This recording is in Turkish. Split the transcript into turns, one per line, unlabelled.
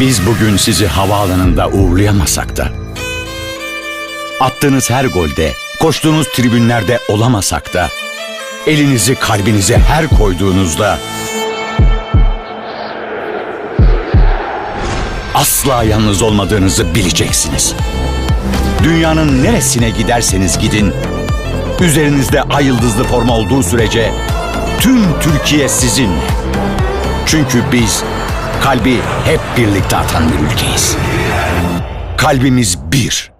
Biz bugün sizi havaalanında uğurlayamasak da, attığınız her golde, koştuğunuz tribünlerde olamasak da, elinizi kalbinize her koyduğunuzda, asla yalnız olmadığınızı bileceksiniz. Dünyanın neresine giderseniz gidin, üzerinizde ay yıldızlı forma olduğu sürece tüm Türkiye sizinle. Çünkü biz kalbi hep birlikte atan bir ülkeyiz. Kalbimiz bir.